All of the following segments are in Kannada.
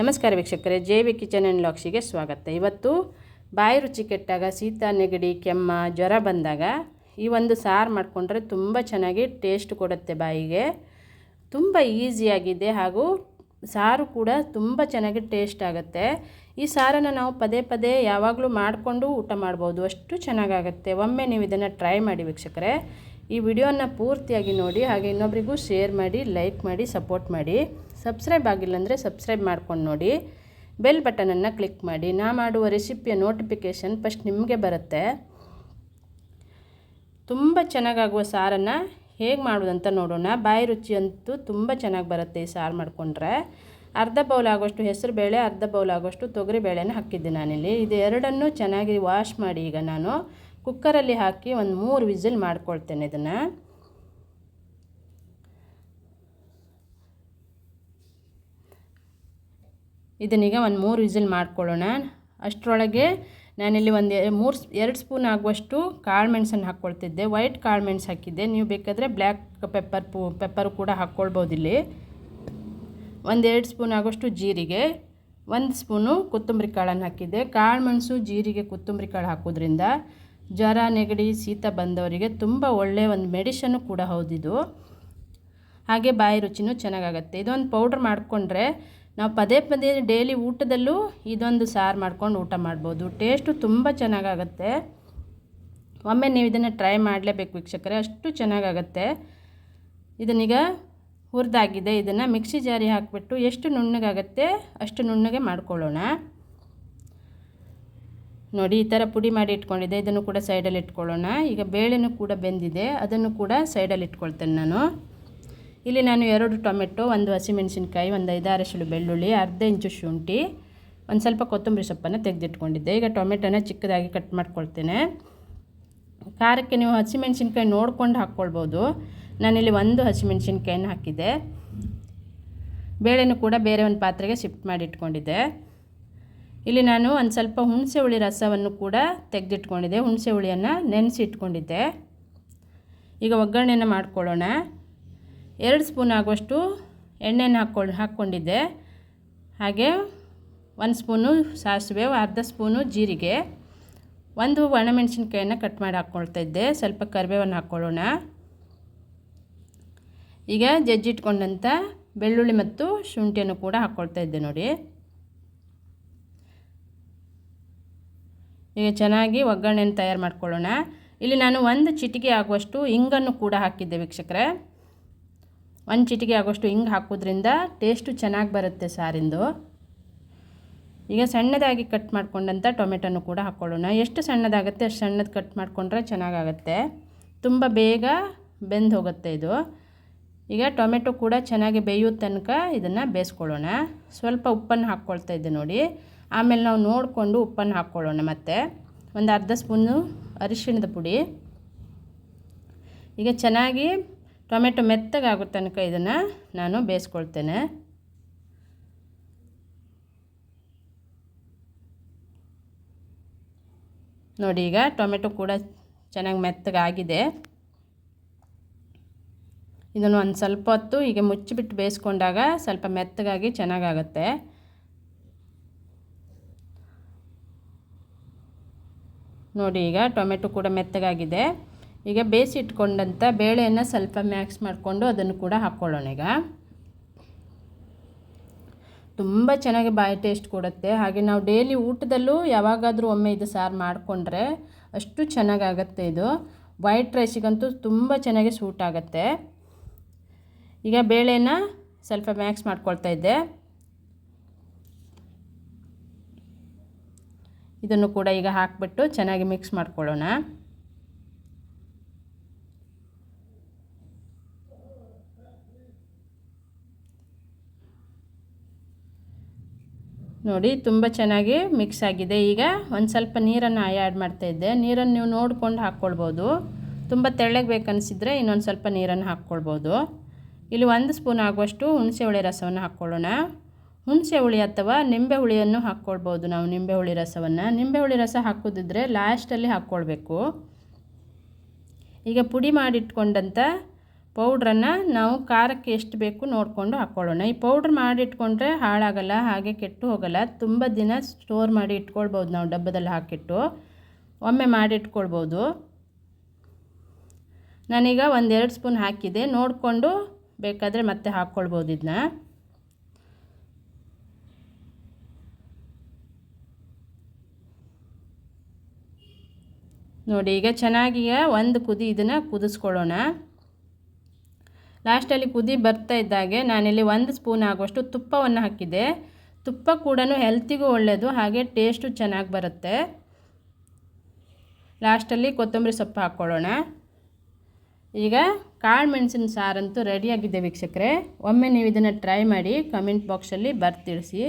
ನಮಸ್ಕಾರ ವೀಕ್ಷಕರೇ, ಜೆ ವಿ ಕಿಚನ್ ಆ್ಯಂಡ್ ಲಾಕ್ಸಿಗೆ ಸ್ವಾಗತ. ಇವತ್ತು ಬಾಯಿ ರುಚಿ ಕೆಟ್ಟಾಗ ಶೀತ ನೆಗಡಿ, ಕೆಮ್ಮ, ಜ್ವರ ಬಂದಾಗ ಈ ಒಂದು ಸಾರು ಮಾಡಿಕೊಂಡ್ರೆ ತುಂಬ ಚೆನ್ನಾಗಿ ಟೇಸ್ಟ್ ಕೊಡುತ್ತೆ ಬಾಯಿಗೆ. ತುಂಬ ಈಸಿಯಾಗಿದೆ ಹಾಗೂ ಸಾರು ಕೂಡ ತುಂಬ ಚೆನ್ನಾಗಿ ಟೇಸ್ಟ್ ಆಗುತ್ತೆ. ಈ ಸಾರನ್ನು ನಾವು ಪದೇ ಪದೇ ಯಾವಾಗಲೂ ಮಾಡಿಕೊಂಡು ಊಟ ಮಾಡ್ಬೋದು. ಅಷ್ಟು ಚೆನ್ನಾಗಾಗುತ್ತೆ. ಒಮ್ಮೆ ನೀವು ಇದನ್ನು ಟ್ರೈ ಮಾಡಿ ವೀಕ್ಷಕರೇ. ಈ ವಿಡಿಯೋನ ಪೂರ್ತಿಯಾಗಿ ನೋಡಿ, ಹಾಗೆ ಇನ್ನೊಬ್ರಿಗೂ ಶೇರ್ ಮಾಡಿ, ಲೈಕ್ ಮಾಡಿ, ಸಪೋರ್ಟ್ ಮಾಡಿ. ಸಬ್ಸ್ಕ್ರೈಬ್ ಆಗಿಲ್ಲ ಅಂದರೆ ಸಬ್ಸ್ಕ್ರೈಬ್ ಮಾಡ್ಕೊಂಡು ನೋಡಿ. ಬೆಲ್ ಬಟನನ್ನು ಕ್ಲಿಕ್ ಮಾಡಿ. ನಾ ಮಾಡುವ ರೆಸಿಪಿಯ ನೋಟಿಫಿಕೇಷನ್ ಫಸ್ಟ್ ನಿಮಗೆ ಬರುತ್ತೆ. ತುಂಬ ಚೆನ್ನಾಗಾಗುವ ಸಾರನ್ನು ಹೇಗೆ ಮಾಡೋದಂತ ನೋಡೋಣ. ಬಾಯಿ ರುಚಿ ಅಂತೂ ತುಂಬ ಚೆನ್ನಾಗಿ ಬರುತ್ತೆ ಈ ಸಾರು ಮಾಡಿಕೊಂಡ್ರೆ. ಅರ್ಧ ಬೌಲ್ ಆಗೋಷ್ಟು ಹೆಸರು ಬೇಳೆ, ಅರ್ಧ ಬೌಲ್ ಆಗೋಷ್ಟು ತೊಗರಿ ಬೇಳೆನ ಹಾಕಿದ್ದೆ ನಾನಿಲ್ಲಿ. ಇದು ಎರಡನ್ನೂ ಚೆನ್ನಾಗಿ ವಾಶ್ ಮಾಡಿ ಈಗ ನಾನು. ಕುಕ್ಕರಲ್ಲಿ ಹಾಕಿ ಒಂದು ಮೂರು ವಿಸಿಲ್ ಮಾಡ್ಕೊಳ್ತೇನೆ ಇದನ್ನು. ಇದನ್ನೀಗ ಒಂದು ಮೂರು ವಿಸಿಲ್ ಮಾಡ್ಕೊಳ್ಳೋಣ. ಅಷ್ಟರೊಳಗೆ ನಾನಿಲ್ಲಿ ಒಂದು ಮೂರು ಎರಡು ಸ್ಪೂನ್ ಆಗುವಷ್ಟು ಕಾಳು ಮೆಣಸನ್ನು ಹಾಕ್ಕೊಳ್ತಿದ್ದೆ. ವೈಟ್ ಕಾಳು ಮೆಣಸು ಹಾಕಿದ್ದೆ. ನೀವು ಬೇಕಾದರೆ ಬ್ಲ್ಯಾಕ್ ಪೆಪ್ಪರ್ ಪೂ, ಪೆಪ್ಪರು ಕೂಡ ಹಾಕ್ಕೊಳ್ಬೋದು ಇಲ್ಲಿ. ಒಂದೆರಡು ಸ್ಪೂನ್ ಆಗುವಷ್ಟು ಜೀರಿಗೆ. ಒಂದು ಸ್ಪೂನು ಕೊತ್ತಂಬರಿ ಕಾಳನ್ನು ಹಾಕಿದ್ದೆ. ಕಾಳು ಮೆಣಸು, ಜೀರಿಗೆ, ಕೊತ್ತಂಬರಿ ಕಾಳು ಹಾಕೋದ್ರಿಂದ ಜ್ವರ, ನೆಗಡಿ, ಶೀತ ಬಂದವರಿಗೆ ತುಂಬ ಒಳ್ಳೆಯ ಒಂದು ಮೆಡಿಷನ್ನು ಕೂಡ ಹೌದಿದು ಹಾಗೆ ಬಾಯಿ ರುಚಿನೂ ಚೆನ್ನಾಗಾಗತ್ತೆ. ಇದೊಂದು ಪೌಡ್ರ್ ಮಾಡಿಕೊಂಡ್ರೆ ನಾವು ಪದೇ ಪದೇ ಡೈಲಿ ಊಟದಲ್ಲೂ ಇದೊಂದು ಸಾರು ಮಾಡ್ಕೊಂಡು ಊಟ ಮಾಡ್ಬೋದು. ಟೇಸ್ಟು ತುಂಬ ಚೆನ್ನಾಗಾಗತ್ತೆ. ಒಮ್ಮೆ ನೀವು ಇದನ್ನು ಟ್ರೈ ಮಾಡಲೇಬೇಕು ವೀಕ್ಷಕರೇ, ಅಷ್ಟು ಚೆನ್ನಾಗಾಗತ್ತೆ. ಇದನ್ನೀಗ ಹುರಿದಾಗಿದೆ. ಇದನ್ನು ಮಿಕ್ಸಿ ಜಾರಿ ಹಾಕಿಬಿಟ್ಟು ಎಷ್ಟು ನುಣ್ಣಗಾಗತ್ತೆ ಅಷ್ಟು ನುಣ್ಣಗೆ ಮಾಡ್ಕೊಳ್ಳೋಣ. ನೋಡಿ, ಈ ಥರ ಪುಡಿ ಮಾಡಿ ಇಟ್ಕೊಂಡಿದ್ದೆ. ಇದನ್ನು ಕೂಡ ಸೈಡಲ್ಲಿ ಇಟ್ಕೊಳ್ಳೋಣ. ಈಗ ಬೇಳೆನೂ ಕೂಡ ಬೆಂದಿದೆ. ಅದನ್ನು ಕೂಡ ಸೈಡಲ್ಲಿ ಇಟ್ಕೊಳ್ತೇನೆ ನಾನು. ಇಲ್ಲಿ ನಾನು ಎರಡು ಟೊಮೆಟೊ, ಒಂದು ಹಸಿಮೆಣಸಿನ್ಕಾಯಿ, ಒಂದು ಐದಾರು ಎಸಳು ಬೆಳ್ಳುಳ್ಳಿ, ಅರ್ಧ ಇಂಚು ಶುಂಠಿ, ಒಂದು ಸ್ವಲ್ಪ ಕೊತ್ತಂಬರಿ ಸೊಪ್ಪನ್ನು ತೆಗೆದಿಟ್ಕೊಂಡಿದ್ದೆ. ಈಗ ಟೊಮೆಟೊನ ಚಿಕ್ಕದಾಗಿ ಕಟ್ ಮಾಡ್ಕೊಳ್ತೇನೆ. ಖಾರಕ್ಕೆ ನೀವು ಹಸಿಮೆಣಸಿನ್ಕಾಯಿ ನೋಡ್ಕೊಂಡು ಹಾಕ್ಕೊಳ್ಬೋದು. ನಾನಿಲ್ಲಿ ಒಂದು ಹಸಿಮೆಣಸಿನ್ಕಾಯಿನ ಹಾಕಿದ್ದೆ. ಬೇಳೆನೂ ಕೂಡ ಬೇರೆ ಒಂದು ಪಾತ್ರೆಗೆ ಶಿಫ್ಟ್ ಮಾಡಿ ಇಟ್ಕೊಂಡಿದ್ದೆ. ಇಲ್ಲಿ ನಾನು ಒಂದು ಸ್ವಲ್ಪ ಹುಣಸೆ ಹುಳಿ ರಸವನ್ನು ಕೂಡ ತೆಗೆದಿಟ್ಕೊಂಡಿದ್ದೆ. ಹುಣಸೆ ಹುಳಿಯನ್ನು ನೆನೆಸಿಟ್ಕೊಂಡಿದ್ದೆ. ಈಗ ಒಗ್ಗರಣೆಯನ್ನು ಮಾಡ್ಕೊಳ್ಳೋಣ. ಎರಡು ಸ್ಪೂನ್ ಆಗುವಷ್ಟು ಎಣ್ಣೆನ ಹಾಕ್ಕೊಂಡು ಹಾಕ್ಕೊಂಡಿದ್ದೆ. ಹಾಗೆ ಒಂದು ಸ್ಪೂನು ಸಾಸಿವೆ, ಅರ್ಧ ಸ್ಪೂನು ಜೀರಿಗೆ, ಒಂದು ಒಣಮೆಣಸಿನ್ಕಾಯನ್ನು ಕಟ್ ಮಾಡಿ ಹಾಕ್ಕೊಳ್ತಾ ಇದ್ದೆ. ಸ್ವಲ್ಪ ಕರಿಬೇವನ್ನು ಹಾಕ್ಕೊಳ್ಳೋಣ. ಈಗ ಜಜ್ಜಿಟ್ಕೊಂಡಂಥ ಬೆಳ್ಳುಳ್ಳಿ ಮತ್ತು ಶುಂಠಿಯನ್ನು ಕೂಡ ಹಾಕ್ಕೊಳ್ತಾ ಇದ್ದೆ ನೋಡಿ. ಈಗ ಚೆನ್ನಾಗಿ ಒಗ್ಗರಣೆಯನ್ನು ತಯಾರು ಮಾಡ್ಕೊಳ್ಳೋಣ. ಇಲ್ಲಿ ನಾನು ಒಂದು ಚಿಟಿಕೆ ಆಗುವಷ್ಟು ಇಂಗನ್ನು ಕೂಡ ಹಾಕಿದ್ದೆ ವೀಕ್ಷಕರೇ. ಒಂದು ಚಿಟಿಕೆ ಆಗುವಷ್ಟು ಹಿಂಗೆ ಹಾಕೋದ್ರಿಂದ ಟೇಸ್ಟು ಚೆನ್ನಾಗಿ ಬರುತ್ತೆ ಸಾರಿಂದು ಈಗ ಸಣ್ಣದಾಗಿ ಕಟ್ ಮಾಡ್ಕೊಂಡಂಥ ಟೊಮೆಟೊನು ಕೂಡ ಹಾಕ್ಕೊಳ್ಳೋಣ. ಎಷ್ಟು ಸಣ್ಣದಾಗುತ್ತೆ ಅಷ್ಟು ಸಣ್ಣದು ಕಟ್ ಮಾಡಿಕೊಂಡ್ರೆ ಚೆನ್ನಾಗಾಗತ್ತೆ. ತುಂಬ ಬೇಗ ಬೆಂದು ಹೋಗುತ್ತೆ ಇದು. ಈಗ ಟೊಮೆಟೊ ಕೂಡ ಚೆನ್ನಾಗಿ ಬೇಯೋ ತನಕ ಇದನ್ನು ಬೇಯಿಸ್ಕೊಳ್ಳೋಣ. ಸ್ವಲ್ಪ ಉಪ್ಪನ್ನು ಹಾಕ್ಕೊಳ್ತಾ ಇದ್ದೆ ನೋಡಿ. ಆಮೇಲೆ ನಾವು ನೋಡಿಕೊಂಡು ಉಪ್ಪನ್ನು ಹಾಕ್ಕೊಳ್ಳೋಣ ಮತ್ತೆ. ಒಂದು ಅರ್ಧ ಸ್ಪೂನು ಅರಿಶಿಣದ ಪುಡಿ. ಈಗ ಚೆನ್ನಾಗಿ ಟೊಮೆಟೊ ಮೆತ್ತಗಾಗೋ ತನಕ ಇದನ್ನು ನಾನು ಬೇಯಿಸ್ಕೊಳ್ತೇನೆ. ನೋಡಿ, ಈಗ ಟೊಮೆಟೊ ಕೂಡ ಚೆನ್ನಾಗಿ ಮೆತ್ತಗಾಗಿದೆ. ಇದನ್ನು ಒಂದು ಸ್ವಲ್ಪ ಹೊತ್ತು ಹೀಗೆ ಮುಚ್ಚಿಬಿಟ್ಟು ಬೇಯಿಸ್ಕೊಂಡಾಗ ಸ್ವಲ್ಪ ಮೆತ್ತಗಾಗಿ ಚೆನ್ನಾಗಾಗತ್ತೆ. ನೋಡಿ, ಈಗ ಟೊಮೆಟೊ ಕೂಡ ಮೆತ್ತಗಾಗಿದೆ. ಈಗ ಬೇಯಿಸಿ ಇಟ್ಕೊಂಡಂಥ ಬೇಳೆಯನ್ನು ಸ್ವಲ್ಪ ಮ್ಯಾಕ್ಸ್ ಮಾಡಿಕೊಂಡು ಅದನ್ನು ಕೂಡ ಹಾಕ್ಕೊಳ್ಳೋಣ ಈಗ. ತುಂಬ ಚೆನ್ನಾಗಿ ಬಾಯಿ ಟೇಸ್ಟ್ ಕೊಡುತ್ತೆ. ಹಾಗೆ ನಾವು ಡೈಲಿ ಊಟದಲ್ಲೂ ಯಾವಾಗಾದರೂ ಒಮ್ಮೆ ಇದು ಸಾರು ಮಾಡಿಕೊಂಡ್ರೆ ಅಷ್ಟು ಚೆನ್ನಾಗಾಗತ್ತೆ ಇದು. ವೈಟ್ ರೈಸಿಗಂತೂ ತುಂಬ ಚೆನ್ನಾಗಿ ಸೂಟ್ ಆಗುತ್ತೆ. ಈಗ ಬೇಳೆನ ಸ್ವಲ್ಪ ಮ್ಯಾಕ್ಸ್ ಮಾಡ್ಕೊಳ್ತಾ ಇದ್ದೆ. ಇದನ್ನು ಕೂಡ ಈಗ ಹಾಕಿಬಿಟ್ಟು ಚೆನ್ನಾಗಿ ಮಿಕ್ಸ್ ಮಾಡ್ಕೊಳ್ಳೋಣ. ನೋಡಿ, ತುಂಬ ಚೆನ್ನಾಗಿ ಮಿಕ್ಸ್ ಆಗಿದೆ. ಈಗ ಒಂದು ಸ್ವಲ್ಪ ನೀರನ್ನು ಆ್ಯಡ್ ಮಾಡ್ತಾಯಿದ್ದೆ ನೀರನ್ನು ನೀವು ನೋಡ್ಕೊಂಡು ಹಾಕ್ಕೊಳ್ಬೋದು. ತುಂಬ ತೆಳ್ಳಗೆ ಬೇಕನ್ನಿಸಿದ್ರೆ ಇನ್ನೊಂದು ಸ್ವಲ್ಪ ನೀರನ್ನು ಹಾಕ್ಕೊಳ್ಬೋದು. ಇಲ್ಲಿ ಒಂದು ಸ್ಪೂನ್ ಆಗುವಷ್ಟು ಹುಣಸೆ ಹುಳಿ ರಸವನ್ನು ಹಾಕ್ಕೊಳ್ಳೋಣ. ಹುಣಸೆ ಹುಳಿ ಅಥವಾ ನಿಂಬೆ ಹುಳಿಯನ್ನು ಹಾಕ್ಕೊಳ್ಬೋದು ನಾವು, ನಿಂಬೆ ಹುಳಿ ರಸವನ್ನು. ನಿಂಬೆ ಹುಳಿ ರಸ ಹಾಕೋದಿದ್ರೆ ಲಾಸ್ಟಲ್ಲಿ ಹಾಕ್ಕೊಳ್ಬೇಕು. ಈಗ ಪುಡಿ ಮಾಡಿಟ್ಕೊಂಡಂಥ ಪೌಡ್ರನ್ನು ನಾವು ಖಾರಕ್ಕೆ ಎಷ್ಟು ಬೇಕು ನೋಡಿಕೊಂಡು ಹಾಕ್ಕೊಳ್ಳೋಣ. ಈ ಪೌಡ್ರ್ ಮಾಡಿಟ್ಕೊಂಡ್ರೆ ಹಾಳಾಗಲ್ಲ, ಹಾಗೆ ಕೆಟ್ಟು ಹೋಗಲ್ಲ. ತುಂಬ ದಿನ ಸ್ಟೋರ್ ಮಾಡಿ ಇಟ್ಕೊಳ್ಬೋದು ನಾವು, ಡಬ್ಬದಲ್ಲಿ ಹಾಕಿಟ್ಟು. ಒಮ್ಮೆ ಮಾಡಿಟ್ಕೊಳ್ಬೋದು. ನಾನೀಗ ಒಂದೆರಡು ಸ್ಪೂನ್ ಹಾಕಿದೆ. ನೋಡಿಕೊಂಡು ಬೇಕಾದರೆ ಮತ್ತೆ ಹಾಕ್ಕೊಳ್ಬೋದು ಇದನ್ನ ನೋಡಿ, ಈಗ ಚೆನ್ನಾಗಿ ಒಂದು ಕುದಿ ಇದನ್ನು ಕುದಿಸ್ಕೊಳ್ಳೋಣ. ಲಾಸ್ಟಲ್ಲಿ ಕುದಿ ಬರ್ತಾ ಇದ್ದಾಗೆ ನಾನಿಲ್ಲಿ ಒಂದು ಸ್ಪೂನ್ ಆಗುವಷ್ಟು ತುಪ್ಪವನ್ನು ಹಾಕಿದೆ ತುಪ್ಪ ಕೂಡ ಹೆಲ್ತಿಗೂ ಒಳ್ಳೆಯದು ಹಾಗೆ ಟೇಸ್ಟು ಚೆನ್ನಾಗಿ ಬರುತ್ತೆ. ಲಾಸ್ಟಲ್ಲಿ ಕೊತ್ತಂಬರಿ ಸೊಪ್ಪು ಹಾಕ್ಕೊಳ್ಳೋಣ. ಈಗ ಕಾಳು ಮೆಣಸಿನ ಸಾರಂತೂ ರೆಡಿಯಾಗಿದೆ ವೀಕ್ಷಕರೇ. ಒಮ್ಮೆ ನೀವು ಇದನ್ನು ಟ್ರೈ ಮಾಡಿ ಕಮೆಂಟ್ ಬಾಕ್ಸಲ್ಲಿ ಬರ್ತಿಳಿಸಿ.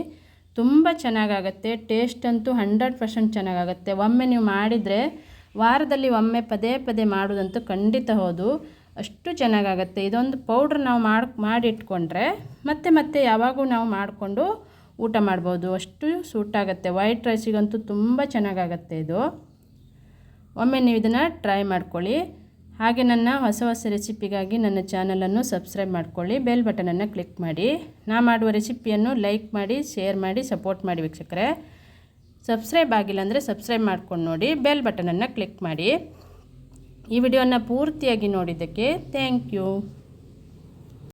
ತುಂಬ ಚೆನ್ನಾಗಾಗತ್ತೆ, ಟೇಸ್ಟ್ ಅಂತೂ ಹಂಡ್ರೆಡ್ ಪರ್ಸೆಂಟ್ ಚೆನ್ನಾಗಾಗತ್ತೆ. ಒಮ್ಮೆ ನೀವು ಮಾಡಿದರೆ ವಾರದಲ್ಲಿ ಒಮ್ಮೆ ಪದೇ ಪದೇ ಮಾಡೋದಂತೂ ಖಂಡಿತ ಹೌದು. ಅಷ್ಟು ಚೆನ್ನಾಗಾಗತ್ತೆ. ಇದೊಂದು ಪೌಡ್ರ್ ನಾವು ಮಾಡಿ, ಮಾಡಿಟ್ಕೊಂಡ್ರೆ ಮತ್ತೆ ಮತ್ತೆ ಯಾವಾಗೂ ನಾವು ಮಾಡಿಕೊಂಡು ಊಟ ಮಾಡ್ಬೋದು. ಅಷ್ಟು ಸೂಟಾಗುತ್ತೆ. ವೈಟ್ ರೈಸಿಗಂತೂ ತುಂಬ ಚೆನ್ನಾಗಾಗತ್ತೆ ಇದು. ಒಮ್ಮೆ ನೀವು ಇದನ್ನು ಟ್ರೈ ಮಾಡ್ಕೊಳ್ಳಿ. ಹಾಗೆ ನನ್ನ ಹೊಸ ಹೊಸ ರೆಸಿಪಿಗಾಗಿ ನನ್ನ ಚಾನಲನ್ನು ಸಬ್ಸ್ಕ್ರೈಬ್ ಮಾಡ್ಕೊಳ್ಳಿ. ಬೆಲ್ ಬಟನನ್ನು ಕ್ಲಿಕ್ ಮಾಡಿ. ನಾ ಮಾಡುವ ರೆಸಿಪಿಯನ್ನು ಲೈಕ್ ಮಾಡಿ, ಶೇರ್ ಮಾಡಿ, ಸಪೋರ್ಟ್ ಮಾಡಿ ವೀಕ್ಷಕರೇ. ಸಬ್ಸ್ಕ್ರೈಬ್ ಆಗಿಲ್ಲ ಅಂದರೆ ಸಬ್ಸ್ಕ್ರೈಬ್ ಮಾಡ್ಕೊಂಡು ನೋಡಿ, ಬೆಲ್ ಬಟನನ್ನು ಕ್ಲಿಕ್ ಮಾಡಿ. ಈ ವಿಡಿಯೋನ ಪೂರ್ತಿಯಾಗಿ ನೋಡಿದ್ದಕ್ಕೆ ಥ್ಯಾಂಕ್ ಯು